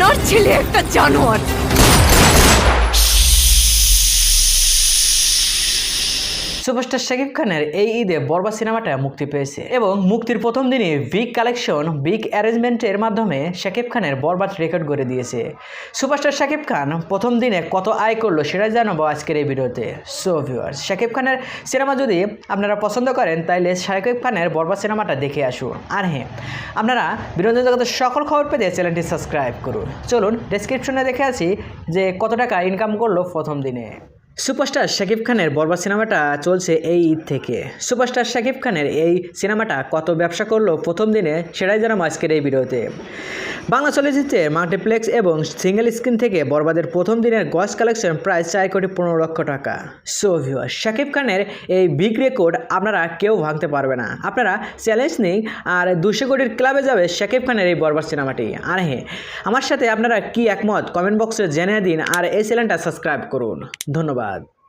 আপনার ছেলে একটা জানোয়ার। সুপারস্টার শাকিব খানের এই ঈদে বরবাদ সিনেমাটা মুক্তি পেয়েছে এবং মুক্তির প্রথম দিনই বিগ কালেকশন, বিগ অ্যারেঞ্জমেন্টের মাধ্যমে শাকিব খানের বরবাদ রেকর্ড করে দিয়েছে। সুপারস্টার শাকিব খান প্রথম দিনে কত আয় করল সেটা জানাব আজকের এই ভিডিওতে। সো ভিউয়ার্স শাকিব খানের সিনেমা যদি আপনারা পছন্দ করেন, তাইলে শাকিব খানের বরবাদ সিনেমাটা দেখে আসুন। আর হ্যাঁ আপনারা বিনোদন জগতের সকল খবর পেতে চ্যানেলটি সাবস্ক্রাইব করুন। চলুন ডেসক্রিপশনে দেখে আছি যে কত টাকা ইনকাম করল প্রথম দিনে। সুপারস্টার শাকিব খানের বরবাদ সিনেমাটা চলছে এই ঈদ থেকে। সুপারস্টার শাকিব খানের এই সিনেমাটা কত ব্যবসা করল প্রথম দিনে সেটাই জানাব আজকের এই ভিডিওতে। বাংলা চলচ্চিত্রে মাল্টিপ্লেক্স এবং সিঙ্গেল স্ক্রিন থেকে বরবাদের প্রথম দিনের গস কালেকশন প্রায় চার কোটি পনেরো লক্ষ টাকা। সো ভিউয়ার শাকিব খানের এই বিগ রেকর্ড আপনারা কেউ ভাঙতে পারবে না। আপনারা চ্যালেঞ্জ নিন আর দুশো কোটির ক্লাবে যাবে শাকিব খানের এই বরবাদ সিনেমাটি। আর হ্যাঁ আমার সাথে আপনারা কি একমত? কমেন্ট বক্সে জেনে দিন, আর এই চ্যানেলটা সাবস্ক্রাইব করুন। ধন্যবাদ। God.